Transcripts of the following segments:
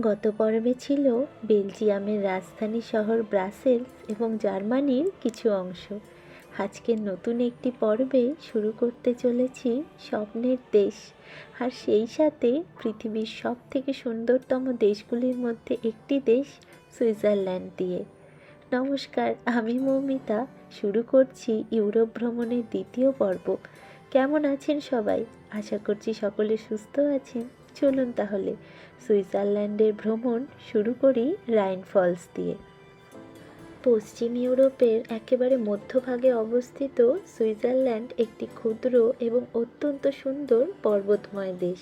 গত পর্বে ছিল বেলজিয়ামের রাজধানী শহর ব্রাসেলস এবং জার্মানির কিছু অংশ। আজকের নতুন একটি পর্বে শুরু করতে চলেছি স্বপ্নের দেশ। আর সেই সাথে পৃথিবীর সব থেকে সুন্দরতম দেশগুলির মধ্যে একটি দেশ, সুইজারল্যান্ড দিয়ে। নমস্কার, আমি মৌমিতা। শুরু করছি ইউরোপ ভ্রমণের দ্বিতীয় পর্ব। কেমন আছেন সবাই? আশা করছি সকলে সুস্থ আছেন। চলুন তাহলে। সুইজারল্যান্ডের ভ্রমণ শুরু করি রাইন ফলস দিয়ে। পশ্চিম ইউরোপের একেবারে মধ্যভাগে অবস্থিত সুইজারল্যান্ড একটি ক্ষুদ্র এবং অত্যন্ত সুন্দর পর্বতময় দেশ।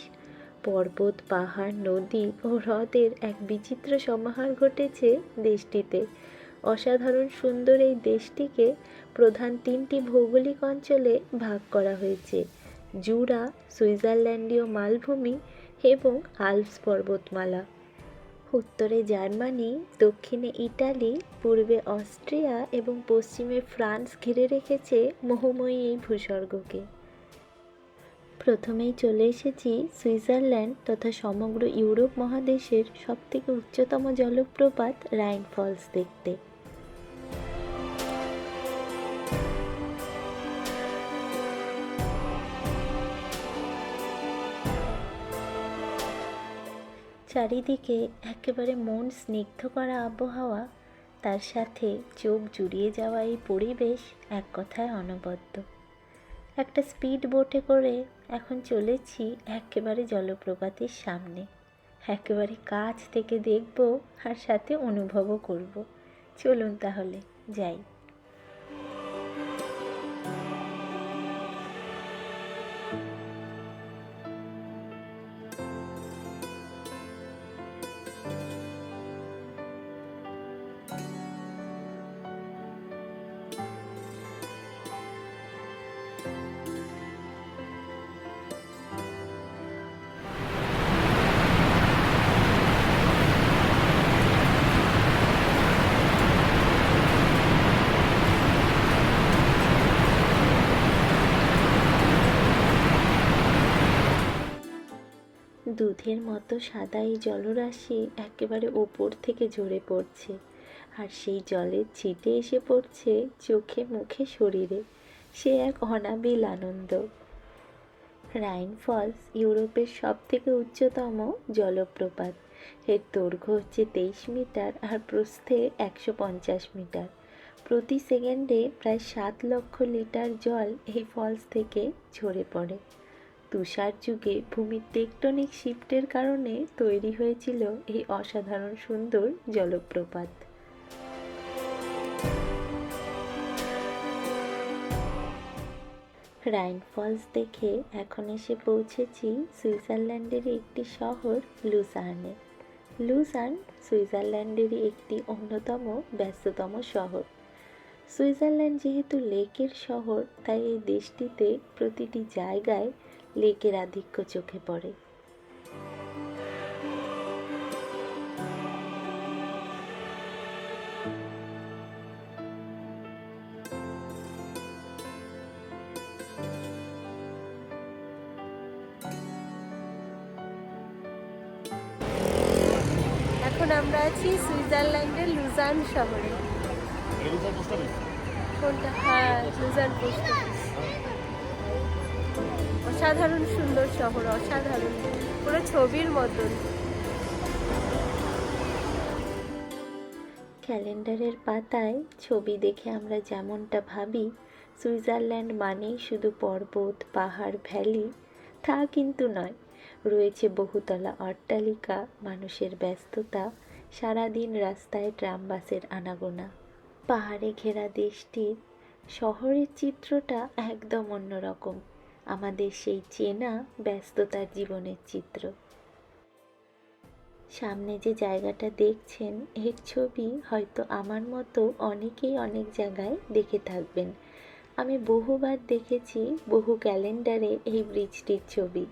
পর্বত, পাহাড়, নদী ও হ্রদের এক বিচিত্র সমাহার ঘটেছে দেশটিতে। অসাধারণ সুন্দর এই দেশটিকে প্রধান তিনটি ভৌগোলিক অঞ্চলে ভাগ করা হয়েছে। জুরা, সুইজারল্যান্ডীয় মালভূমি এবং আলপস পর্বতমালা। উত্তরে জার্মানি, দক্ষিণে ইটালি, পূর্বে অস্ট্রিয়া এবং পশ্চিমে ফ্রান্স ঘিরে রেখেছে মোহময়ী এই ভূস্বর্গকে। প্রথমেই চলে এসেছি সুইজারল্যান্ড তথা সমগ্র ইউরোপ মহাদেশের সবথেকে উচ্চতম জলপ্রপাত রাইন ফলস দেখতে। চারিদিকে একেবারে মন স্নিগ্ধ করা আবহাওয়া, তার সাথে চোখ জুড়িয়ে যাওয়া এই পরিবেশ এক কথায় অনবদ্য। একটা স্পিড বোটে করে এখন চলেছি একেবারে জলপ্রপাতের সামনে। একেবারে কাছ থেকে দেখব আর সাথে অনুভবও করব। চলুন তাহলে, যাই। দুধের মতো সাদা এই জলরাশি একেবারে ওপর থেকে ঝরে পড়ছে। আর সেই জলের ছিটে এসে পড়ছে চোখে মুখে শরীরে। সে এক অনাবিল আনন্দ। রাইন ফলস ইউরোপের সব থেকে উচ্চতম জলপ্রপাত। এর দৈর্ঘ্য হচ্ছে তেইশ মিটার আর প্রস্থে একশো পঞ্চাশ মিটার। প্রতি সেকেন্ডে প্রায় সাত লক্ষ লিটার জল এই ফলস থেকে ঝরে পড়ে। তুষার যুগে ভূমির টেকটনিক শিফটের কারণে তৈরি হয়েছিল এই অসাধারণ সুন্দর জলপ্রপাত। রাইন ফলস দেখে এখন এসে পৌঁছেছি সুইজারল্যান্ডের একটি শহর লুসার্নে। লুসার্ন সুইজারল্যান্ডেরই একটি অন্যতম ব্যস্ততম শহর। সুইজারল্যান্ড যেহেতু লেকের শহর, তাই এই দেশটিতে প্রতিটি জায়গায় লেকের আধিক্য চোখে পড়ে। এখন আমরা আছি সুইজারল্যান্ডের লুজান শহরে। কোনটা? হ্যাঁ লুজান পোস্ট অফিস অসাধারণ সুন্দর শহর, অসাধারণ। পুরো ছবির মতন। ক্যালেন্ডারের পাতায় ছবি দেখে আমরা যেমনটা ভাবি, সুইজারল্যান্ড মানেই শুধু পর্বত, পাহাড়, ভ্যালি, তা কিন্তু নয়। রয়েছে বহুতলা অট্টালিকা, মানুষের ব্যস্ততা, সারাদিন রাস্তায় ট্রাম বাসের আনাগোনা। পাহাড়ে ঘেরা দেশটির শহরের চিত্রটা একদম অন্যরকম। আমাদের সেই চেনা ব্যস্ততার জীবনের চিত্র। সামনে যে জায়গাটা দেখছেন, এর ছবি হয়তো আমার মতো অনেকেই অনেক জায়গায় দেখে থাকবেন। আমি বহুবার দেখেছি বহু ক্যালেন্ডারে এই ব্রিজটির ছবি।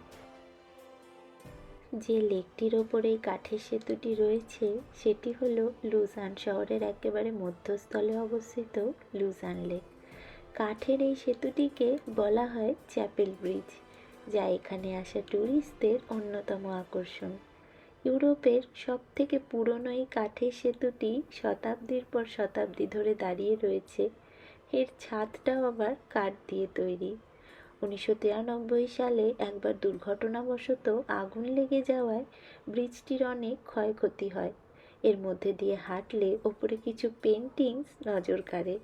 যে লেকটির ওপরে এই কাঠের সেতুটি রয়েছে, সেটি হলো লুজান শহরের একেবারে মধ্যস্থলে অবস্থিত লুজান লেক। কাঠের এই সেতুটিকে বলা হয় চ্যাপেল ব্রিজ, যা এখানে আসা ট্যুরিস্টদের অন্যতম আকর্ষণ। ইউরোপের সবথেকে পুরনো এই কাঠের সেতুটি শতাব্দীর পর শতাব্দী ধরে দাঁড়িয়ে রয়েছে। এর ছাদটাও আবার কাঠ দিয়ে তৈরি। উনিশশো তিরানব্বই সালে একবার দুর্ঘটনাবশত আগুন লেগে যাওয়ায় ব্রিজটির অনেক ক্ষয়ক্ষতি হয়। এর মধ্যে দিয়ে হাঁটলে ওপরে কিছু পেন্টিংস নজর কাড়ে।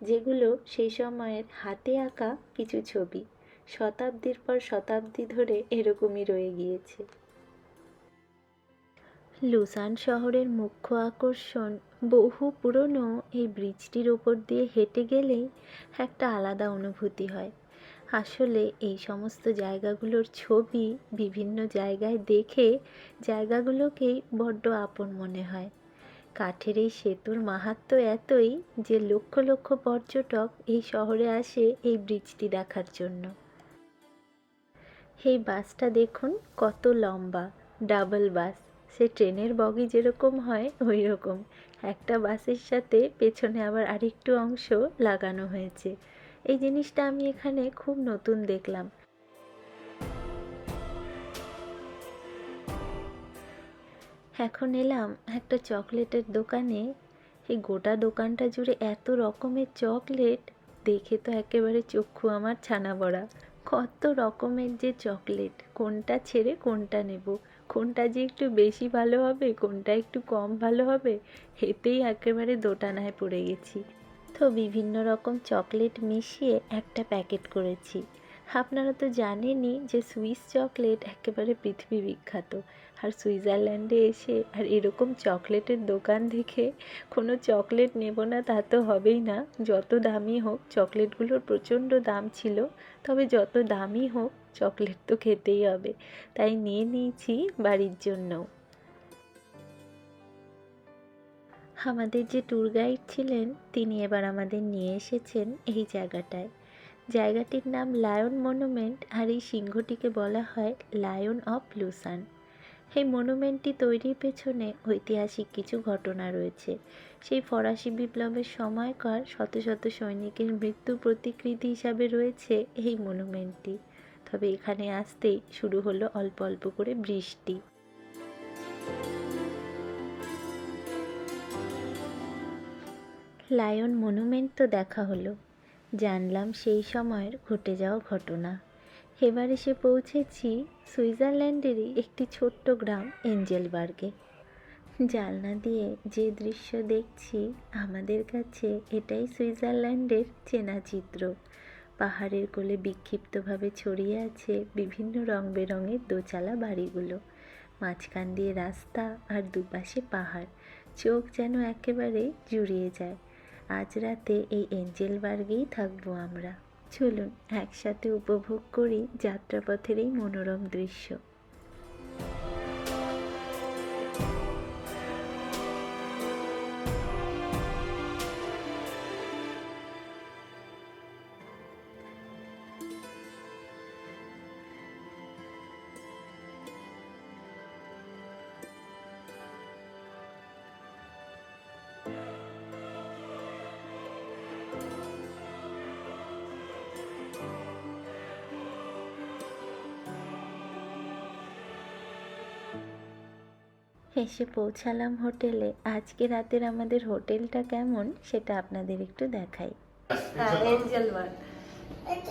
যেগুলো সেই সময়ের হাতে আঁকা কিছু ছবি, শতাব্দীর পর শতাব্দী ধরে এরকমই রয়ে গিয়েছে। লুসান শহরের মুখ্য আকর্ষণ, বহু পুরনো এই ব্রিজটির ওপর দিয়ে হেঁটে গেলেই একটা আলাদা অনুভূতি হয়। আসলে এই সমস্ত জায়গাগুলোর ছবি বিভিন্ন জায়গায় দেখে জায়গাগুলোকেই বড্ড আপন মনে হয়। কাঠের এই সেতুর মাহাত্ম্য এতই যে লক্ষ লক্ষ পর্যটক এই শহরে আসে এই ব্রিজটি দেখার জন্য। এই বাসটা দেখুন কত লম্বা ডাবল বাস। সে ট্রেনের বগি যেরকম হয় ওই রকম একটা বাসের সাথে পেছনে আবার আরেকটু অংশ লাগানো হয়েছে। এই জিনিসটা আমি এখানে খুব নতুন দেখলাম। এখন এলাম একটা চকলেটের দোকানে। এই গোটা দোকানটা জুড়ে এত রকমের চকলেট। দেখে তো একেবারে চক্ষু আমার ছানা বড়া কত রকমের যে চকলেট, কোনটা ছেড়ে কোনটা নেব? কোনটা যে একটু বেশি ভালো হবে, কোনটা একটু কম ভালো হবে, এতেই একেবারে দোটানায় পড়ে গেছি। তো বিভিন্ন রকম চকলেট মিশিয়ে একটা প্যাকেট করেছি। আপনারা তো জানেনই যে সুইস চকলেট একেবারে পৃথিবী বিখ্যাত। আর সুইজারল্যান্ডে এসে আর এরকম চকলেটের দোকান দেখে কোনো চকলেট নেব না তা তো হবেই না। যত দামি হোক, চকলেটগুলোর প্রচণ্ড দাম ছিল, তবে যত দামি হোক, চকলেট তো খেতেই হবে। তাই নিয়ে নিয়েছি বাড়ির জন্যও। আমাদের যে ট্যুর গাইড ছিলেন, তিনি এবার আমাদের নিয়ে এসেছেন এই জায়গাটায়। জায়গাটির নাম লায়ন মনুমেন্ট আর এই সিংহটিকে বলা হয় লায়ন অফ লুসান। এই মনুমেন্টটি তৈরির পেছনে ঐতিহাসিক কিছু ঘটনা রয়েছে। সেই ফরাসি বিপ্লবের সময়কার শত শত সৈনিকের মৃত্যু প্রতিকৃতি হিসাবে রয়েছে এই মনুমেন্টটি। তবে এখানে আসতেই শুরু হলো অল্প অল্প করে বৃষ্টি। লায়ন মনুমেন্ট তো দেখা হলো। জানলাম সেই সময়ের ঘটে যাওয়া ঘটনা। এবার এসে পৌঁছেছি সুইজারল্যান্ডেরই একটি ছোট্ট গ্রাম এঞ্জেলবার্গে। জানলা দিয়ে যে দৃশ্য দেখছি, আমাদের কাছে এটাই সুইজারল্যান্ডের চেনা চিত্র। পাহাড়ের কোলে বিক্ষিপ্তভাবে ছড়িয়ে আছে বিভিন্ন রং বেরঙের দোচালা বাড়িগুলো। মাঝখান দিয়ে রাস্তা আর দুপাশে পাহাড়। চোখ যেন একেবারে জুড়িয়ে যায়। আজ রাতে এই এঞ্জেল বার্গেই থাকব আমরা। চলুন, একসাথে উপভোগ করি যাত্রাপথের এই মনোরম দৃশ্য। এসে পৌঁছালাম হোটেলে। আজকে রাতের আমাদের হোটেলটা কেমন সেটা আপনাদের একটু দেখাই।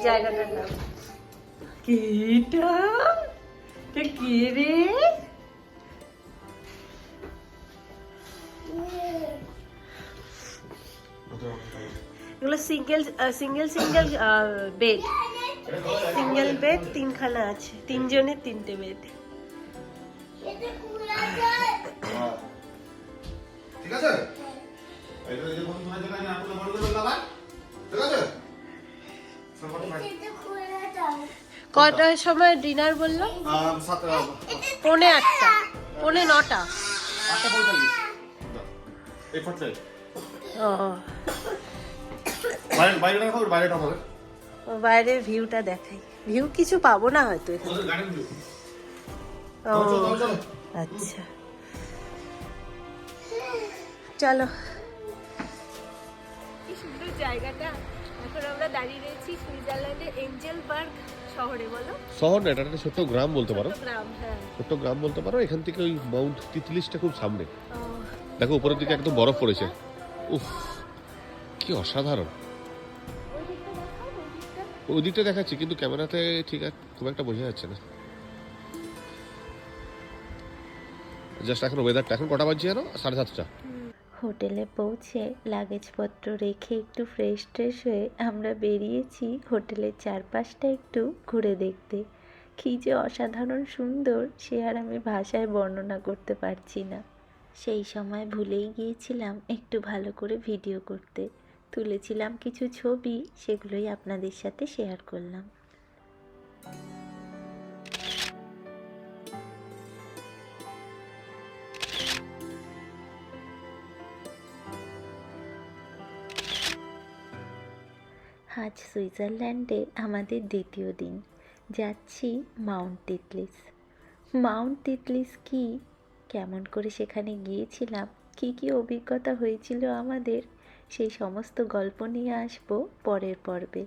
জায়গাটার নাম। কি রে? এগুলো single single single bed single bed তিনখানা আছে। তিনজনের তিনটে বেড ঠিক আছে? এটা যে বন্ধু তোমার আমি আপনাকে বড় করে লাগাই ঠিক আছে? কটার সময় ডিনার বলল? পৌনে আটটা। পৌনে নটা। বাইরে ভিউটা দেখাই। ভিউ কিছু পাবো না হয়তো এখানে। আচ্ছা। চলো। কি সুন্দর জায়গাটা। এখন আমরা দাঁড়িয়ে রয়েছি সুইজারল্যান্ডের এঞ্জেলবার্গ শহরে বলো। শহর না এটা একটা ছোট্ট গ্রাম বলতে পারো। গ্রাম হ্যাঁ। ছোট্ট গ্রাম বলতে পারো এখান থেকে ওই মাউন্ট তিতলিশটা খুব সামনে। দেখো উপরের দিকে একদম বরফ পড়েছে। উফ কি অসাধারণ। ওই দিকটা দেখাও, ওই দিকটা। ওই দিকটা দেখাচ্ছি কিন্তু ক্যামেরাতে ঠিক আছে খুব একটা বোঝা যাচ্ছে না। জাস্ট এখন ওয়েদারটা এখন কটা বাজছে জানো? সাড়ে সাতটা। হোটেলে পৌঁছে লাগেজপত্র রেখে একটু ফ্রেশ ট্রেশ হয়ে আমরা বেরিয়েছি হোটেলের চারপাশটা একটু ঘুরে দেখতে। কী যে অসাধারণ সুন্দর সে আর আমি ভাষায় বর্ণনা করতে পারছি না। সেই সময় ভুলেই গিয়েছিলাম একটু ভালো করে ভিডিও করতে। তুলেছিলাম কিছু ছবি, সেগুলোই আপনাদের সাথে শেয়ার করলাম। আজ সুইজারল্যান্ডে আমাদের দ্বিতীয় দিন। যাচ্ছি মাউন্ট তিতলিস। মাউন্ট তিতলিস কি? কেমন করে সেখানে গিয়েছিলাম? কি কি অভিজ্ঞতা হয়েছিল আমাদের? সেই সমস্ত গল্প নিয়ে আসব পরের পর্বে।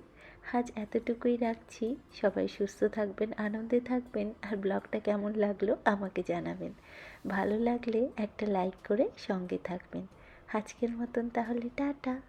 আজ এতটুকুই রাখছি। সবাই সুস্থ থাকবেন, আনন্দে থাকবেন, আর ব্লগটা কেমন লাগল আমাকে জানাবেন। ভালো লাগলে একটা লাইক করে সঙ্গে থাকবেন। আজকের মতন তাহলে টাটা।